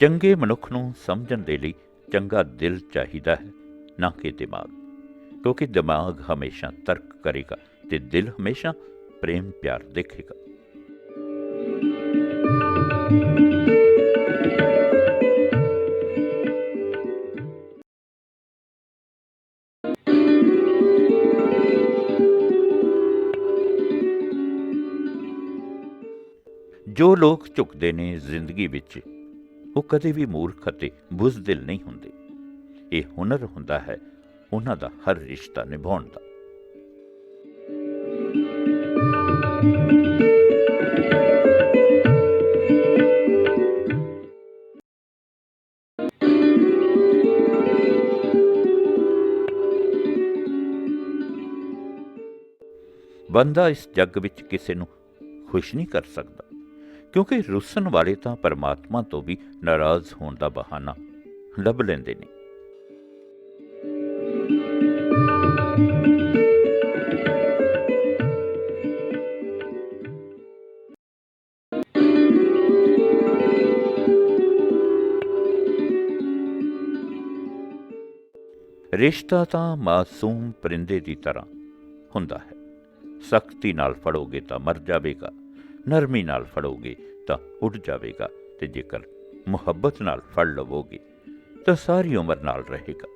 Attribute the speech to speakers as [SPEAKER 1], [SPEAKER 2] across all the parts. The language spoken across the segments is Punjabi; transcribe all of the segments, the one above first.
[SPEAKER 1] ਚੰਗੇ ਮਨੁੱਖ ਨੂੰ ਸਮਝਣ ਦੇ ਲਈ ਚੰਗਾ ਦਿਲ ਚਾਹੀਦਾ ਹੈ, ਨਾ ਕਿ ਦਿਮਾਗ। ਕਿਉਂਕਿ ਦਿਮਾਗ ਹਮੇਸ਼ਾ ਤਰਕ ਕਰੇਗਾ ਤੇ ਦਿਲ ਹਮੇਸ਼ਾ ਪ੍ਰੇਮ ਪਿਆਰ ਦੇਖੇਗਾ। ਜੋ ਲੋਕ ਝੁਕਦੇ ਨੇ ਜ਼ਿੰਦਗੀ ਵਿੱਚ ਉਹ ਕਦੇ ਵੀ ਮੂਰਖ ਅਤੇ ਬੁਜ਼ਦਿਲ ਨਹੀਂ ਹੁੰਦੇ। ਇਹ ਹੁਨਰ ਹੁੰਦਾ ਹੈ ਉਹਨਾਂ ਦਾ ਹਰ ਰਿਸ਼ਤਾ ਨਿਭਾਉਣ ਦਾ। ਬੰਦਾ ਇਸ ਜੱਗ ਵਿੱਚ ਕਿਸੇ ਨੂੰ ਖੁਸ਼ ਨਹੀਂ ਕਰ ਸਕਦਾ। ਕਿਉਂਕਿ ਰੁੱਸਣ ਵਾਲੇ ਤਾਂ ਪਰਮਾਤਮਾ ਤੋਂ ਵੀ ਨਾਰਾਜ਼ ਹੋਣ ਦਾ ਬਹਾਨਾ ਲੱਭ ਲੈਂਦੇ ਨੇ। ਰਿਸ਼ਤਾ ਤਾਂ ਮਾਸੂਮ ਪਰਿੰਦੇ ਦੀ ਤਰ੍ਹਾਂ ਹੁੰਦਾ ਹੈ। ਸਖਤੀ ਨਾਲ ਫੜੋਗੇ ਤਾਂ ਮਰ ਜਾਵੇਗਾ। ਨਰਮੀ ਨਾਲ ਫੜੋਗੇ ਤਾਂ ਉੱਡ ਜਾਵੇਗਾ ਤੇ ਜੇਕਰ ਮੁਹੱਬਤ ਨਾਲ ਫੜ ਲਵੋਗੇ ਤਾਂ ਸਾਰੀ ਉਮਰ ਨਾਲ ਰਹੇਗਾ।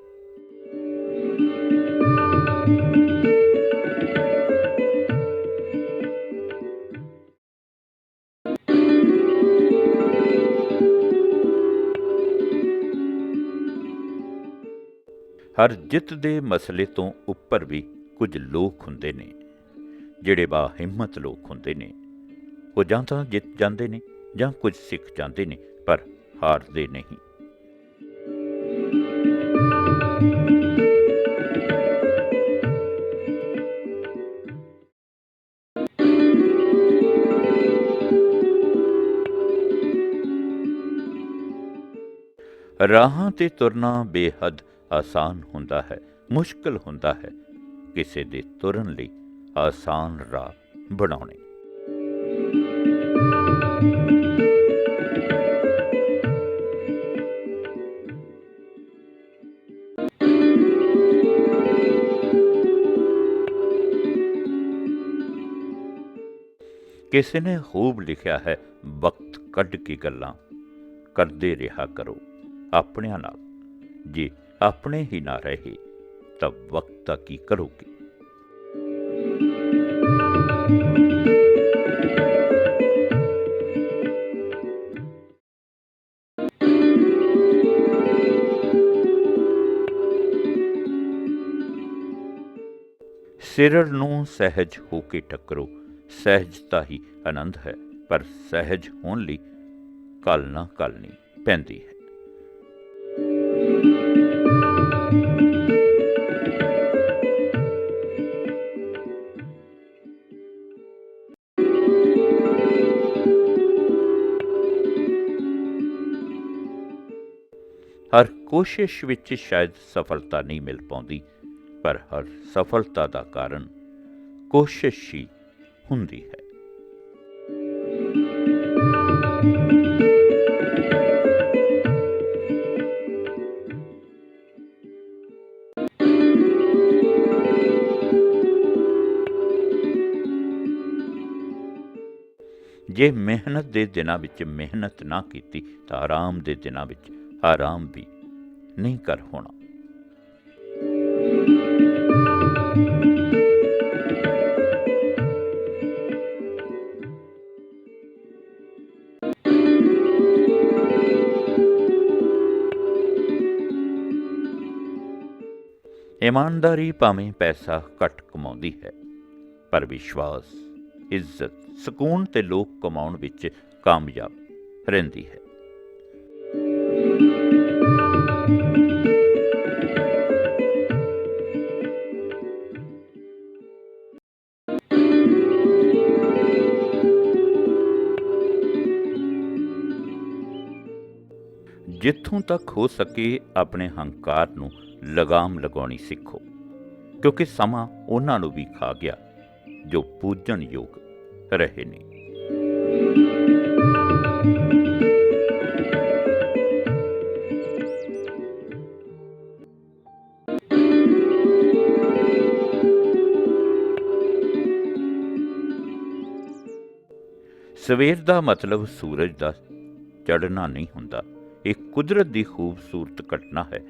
[SPEAKER 1] ਹਰ ਜਿੱਤ ਦੇ ਮਸਲੇ ਤੋਂ ਉੱਪਰ ਵੀ ਕੁਝ ਲੋਕ ਹੁੰਦੇ ਨੇ, ਜਿਹੜੇ ਬਾ ਹਿੰਮਤ ਲੋਕ ਹੁੰਦੇ ਨੇ। ਉਹ ਜਾਂ ਤਾਂ ਜਿੱਤ ਜਾਂਦੇ ਨੇ ਜਾਂ ਕੁਝ ਸਿੱਖ ਜਾਂਦੇ ਨੇ, ਪਰ ਹਾਰਦੇ ਨਹੀਂ। ਰਾਹਾਂ ਤੇ ਤੁਰਨਾ ਬੇਹੱਦ ਆਸਾਨ ਹੁੰਦਾ ਹੈ, ਮੁਸ਼ਕਲ ਹੁੰਦਾ ਹੈ। ਕਿਸੇ ਦੇ ਤੁਰਨ ਲਈ ਆਸਾਨ ਰਾਹ ਬਣਾਉਣੇ। ਕਿਸੇ ਨੇ ਖੂਬ ਲਿਖਿਆ ਹੈ ਵਕਤ ਕੱਢ ਕੇ ਗੱਲਾਂ। ਕਰਦੇ ਰਿਹਾ ਕਰੋ, ਆਪਣਿਆਂ ਨਾਲ। ਜੇ ਆਪਣੇ ਹੀ ਨਾ ਰਹੇ, ਤਾਂ ਵਕਤ ਤਾਂ ਕੀ ਕਰੋਗੇ? ਸਿਰੜ ਨੂੰ ਸਹਿਜ ਹੋ ਕੇ ਟੱਕਰੋ ਸਹਿਜਤਾ ਹੀ ਆਨੰਦ ਹੈ, ਪਰ ਸਹਿਜ ਹੋਣ ਲਈ ਕਲ ਨਾ ਕਲਨੀ ਪੈਂਦੀ ਹੈ। ਹਰ ਕੋਸ਼ਿਸ਼ ਵਿੱਚ ਸ਼ਾਇਦ ਸਫਲਤਾ ਨਹੀਂ ਮਿਲ ਪਾਉਂਦੀ। ਪਰ ਹਰ ਸਫਲਤਾ ਦਾ ਕਾਰਨ ਕੋਸ਼ਿਸ਼ ਹੀ ਹੁੰਦੀ ਹੈ। ਜੇ ਮਿਹਨਤ ਦੇ ਦਿਨਾਂ ਵਿੱਚ ਮਿਹਨਤ ਨਾ ਕੀਤੀ ਤਾਂ ਆਰਾਮ ਦੇ ਦਿਨਾਂ ਵਿੱਚ ਆਰਾਮ ਵੀ ਨਹੀਂ ਕਰ ਹੋਣਾ। ਇਮਾਨਦਾਰੀ ਭਾਵੇਂ ਪੈਸਾ ਘੱਟ ਕਮਾਉਂਦੀ ਹੈ, ਪਰ ਵਿਸ਼ਵਾਸ, ਇੱਜ਼ਤ, ਸਕੂਨ ਤੇ ਲੋਕ ਕਮਾਉਣ ਵਿੱਚ ਕਾਮਯਾਬ ਰਹਿੰਦੀ ਹੈ। ਜਿੱਥੋਂ ਤੱਕ ਹੋ ਸਕੇ ਆਪਣੇ ਹੰਕਾਰ ਨੂੰ ਲਗਾਮ ਲਗਾਉਣੀ ਸਿੱਖੋ, ਕਿਉਂਕਿ ਸਮਾਂ ਉਹਨਾਂ ਨੂੰ ਵੀ ਖਾ ਗਿਆ, ਜੋ ਪੂਜਣ ਯੋਗ ਰਹੇ ਨੇ। ਸਵੇਰ ਦਾ ਮਤਲਬ ਸੂਰਜ ਦਾ ਚੜ੍ਹਨਾ ਨਹੀਂ ਹੁੰਦਾ। ਇਹ ਕੁਦਰਤ ਦੀ ਖੂਬਸੂਰਤ ਘਟਨਾ ਹੈ।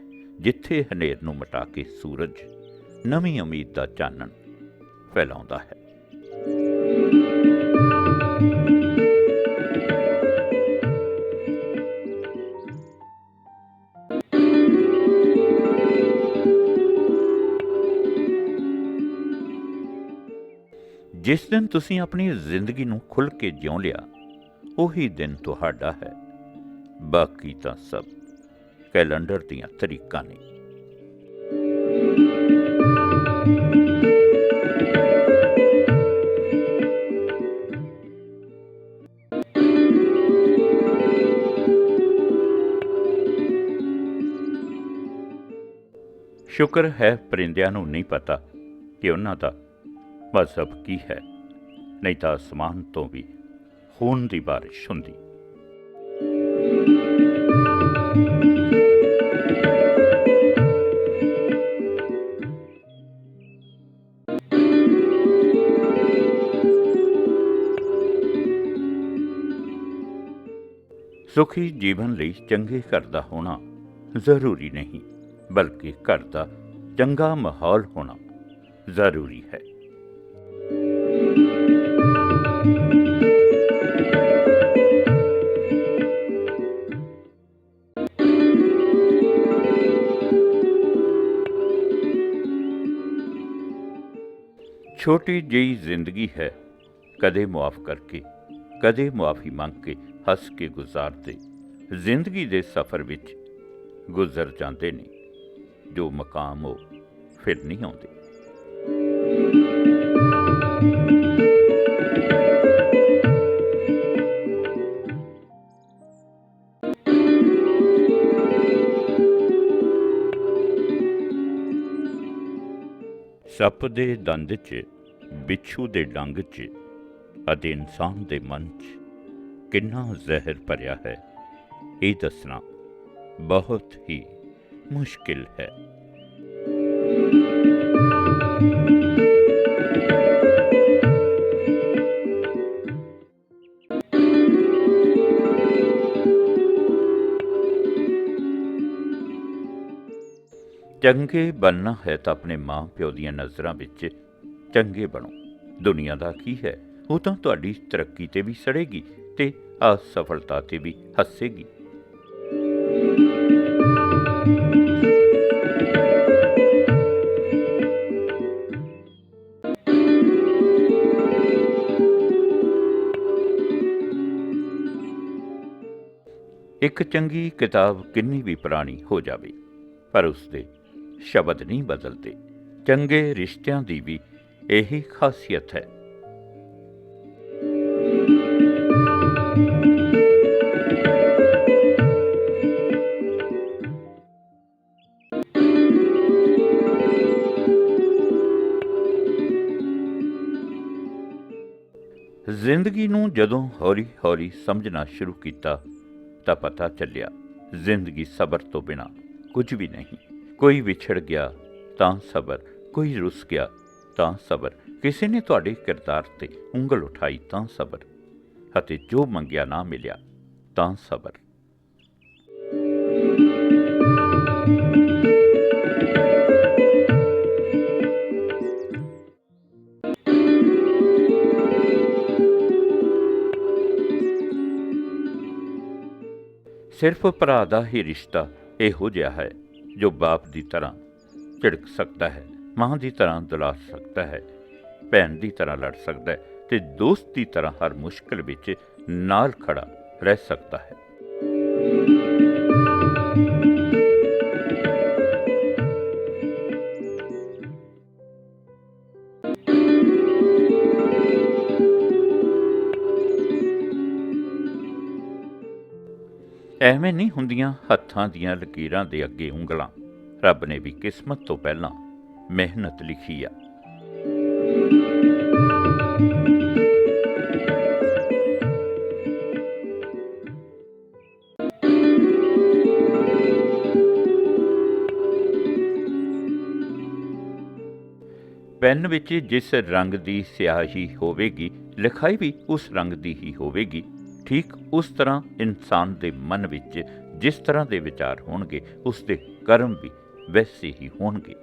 [SPEAKER 1] ਜਿੱਥੇ ਹਨੇਰ ਨੂੰ ਮਿਟਾ ਕੇ ਸੂਰਜ ਨਵੀਂ ਉਮੀਦ ਦਾ ਚਾਨਣ ਫੈਲਾਉਂਦਾ ਹੈ। ਜਿਸ ਦਿਨ ਤੁਸੀਂ ਆਪਣੀ ਜ਼ਿੰਦਗੀ ਨੂੰ ਖੁੱਲ੍ਹ ਕੇ ਜਿਉ ਲਿਆ, ਉਹੀ ਦਿਨ ਤੁਹਾਡਾ ਹੈ। ਬਾਕੀ ਤਾਂ ਸਭ ਕੈਲੰਡਰ ਦੀਆਂ ਤਰੀਕਾਂ ਨੇ। ਸ਼ੁਕਰ ਹੈ ਪਰਿੰਦਿਆਂ ਨੂੰ ਨਹੀਂ ਪਤਾ ਕਿ ਉਹਨਾਂ ਦਾ ਮਜ਼ਹਬ ਕੀ ਹੈ, ਨਹੀਂ ਤਾਂ ਅਸਮਾਨ ਤੋਂ ਵੀ ਖੂਨ ਦੀ ਬਾਰਿਸ਼ ਹੁੰਦੀ। ਸੁਖੀ ਜੀਵਨ ਲਈ ਚੰਗੇ ਘਰ ਦਾ ਹੋਣਾ ਜ਼ਰੂਰੀ ਨਹੀਂ, ਬਲਕਿ ਘਰ ਦਾ ਚੰਗਾ ਮਾਹੌਲ ਹੋਣਾ ਜ਼ਰੂਰੀ ਹੈ। ਛੋਟੀ ਜਿਹੀ ਜ਼ਿੰਦਗੀ ਹੈ, ਕਦੇ ਮੁਆਫ ਕਰਕੇ, ਕਦੇ ਮੁਆਫੀ ਮੰਗ ਕੇ ਹੱਸ ਕੇ ਗੁਜ਼ਾਰਦੇ। ਜ਼ਿੰਦਗੀ ਦੇ ਸਫ਼ਰ ਵਿੱਚ ਗੁਜ਼ਰ ਜਾਂਦੇ ਨੇ। ਜੋ ਮਕਾਮ ਉਹ ਫਿਰ ਨਹੀਂ ਆਉਂਦੇ। ਸੱਪ ਦੇ ਦੰਦ 'ਚ, ਬਿੱਛੂ ਦੇ ਡੰਗ 'ਚ ਅਤੇ ਇਨਸਾਨ ਦੇ ਮਨ 'ਚ ਕਿੰਨਾ ਜ਼ਹਿਰ ਭਰਿਆ ਹੈ? ਇਹ ਦੱਸਣਾ ਬਹੁਤ ਹੀ ਮੁਸ਼ਕਿਲ ਹੈ। ਚੰਗੇ ਬਣਨਾ ਹੈ ਤਾਂ ਆਪਣੇ ਮਾਂ ਪਿਓ ਦੀਆਂ ਨਜ਼ਰਾਂ ਵਿੱਚ ਚੰਗੇ ਬਣੋ। ਦੁਨੀਆ ਦਾ ਕੀ ਹੈ? ਉਹ ਤਾਂ ਤੁਹਾਡੀ ਤਰੱਕੀ ਤੇ ਵੀ ਸੜੇਗੀ। ਤੇ ਅਸਫਲਤਾ ਤੇ ਵੀ ਹੱਸੇਗੀ। ਇੱਕ ਚੰਗੀ ਕਿਤਾਬ ਕਿੰਨੀ ਵੀ ਪੁਰਾਣੀ ਹੋ ਜਾਵੇ, ਪਰ ਉਸ ਦੇ ਸ਼ਬਦ ਨਹੀਂ ਬਦਲਦੇ। ਚੰਗੇ ਰਿਸ਼ਤਿਆਂ ਦੀ ਵੀ ਇਹੀ ਖਾਸੀਅਤ ਹੈ। ਜ਼ਿੰਦਗੀ ਨੂੰ ਜਦੋਂ ਹੌਲੀ-ਹੌਲੀ ਸਮਝਣਾ ਸ਼ੁਰੂ ਕੀਤਾ ਤਾਂ ਪਤਾ ਚੱਲਿਆ, ਜ਼ਿੰਦਗੀ ਸਬਰ ਤੋਂ ਬਿਨਾ ਕੁਝ ਵੀ ਨਹੀਂ। ਕੋਈ ਵਿਛੜ ਗਿਆ ਤਾਂ ਸਬਰ, ਕੋਈ ਰੁੱਸ ਗਿਆ ਤਾਂ ਸਬਰ। ਕਿਸੇ ਨੇ ਤੁਹਾਡੇ ਕਿਰਦਾਰ ਤੇ ਉਂਗਲ ਉਠਾਈ ਤਾਂ ਸਬਰ ਅਤੇ ਜੋ ਮੰਗਿਆ ਨਾ ਮਿਲਿਆ ਤਾਂ ਸਬਰ। ਸਿਰਫ ਭਰਾ ਦਾ ਹੀ ਰਿਸ਼ਤਾ ਇਹੋ ਜਿਹਾ ਹੈ, ਜੋ ਬਾਪ ਦੀ ਤਰ੍ਹਾਂ ਝਿੜਕ ਸਕਦਾ ਹੈ, ਮਾਂ ਦੀ ਤਰ੍ਹਾਂ ਦੁਲਾ ਸਕਦਾ ਹੈ, ਭੈਣ ਦੀ ਤਰ੍ਹਾਂ ਲੜ ਸਕਦਾ ਹੈ ਤੇ ਦੋਸਤ ਦੀ ਤਰ੍ਹਾਂ ਹਰ ਮੁਸ਼ਕਲ ਵਿੱਚ ਨਾਲ ਖੜਾ ਰਹਿ ਸਕਦਾ ਹੈ। ਐਵੇਂ ਨਹੀਂ ਹੁੰਦੀਆਂ ਹੱਥਾਂ ਦੀਆਂ ਲਕੀਰਾਂ ਦੇ ਅੱਗੇ ਉਂਗਲਾਂ। ਰੱਬ ਨੇ ਵੀ ਕਿਸਮਤ ਤੋਂ ਪਹਿਲਾਂ ਮਿਹਨਤ ਲਿਖੀ ਆ। ਪੈਨ ਵਿੱਚ ਜਿਸ ਰੰਗ ਦੀ ਸਿਆਹੀ ਹੋਵੇਗੀ, ਲਿਖਾਈ ਵੀ ਉਸ ਰੰਗ ਦੀ ਹੀ ਹੋਵੇਗੀ। ਠੀਕ ਉਸ ਤਰ੍ਹਾਂ ਇਨਸਾਨ ਦੇ ਮਨ ਵਿੱਚ ਜਿਸ ਤਰ੍ਹਾਂ ਦੇ ਵਿਚਾਰ ਹੋਣਗੇ, ਉਸ ਦੇ ਕਰਮ ਵੀ ਵੈਸੇ ਹੀ ਹੋਣਗੇ।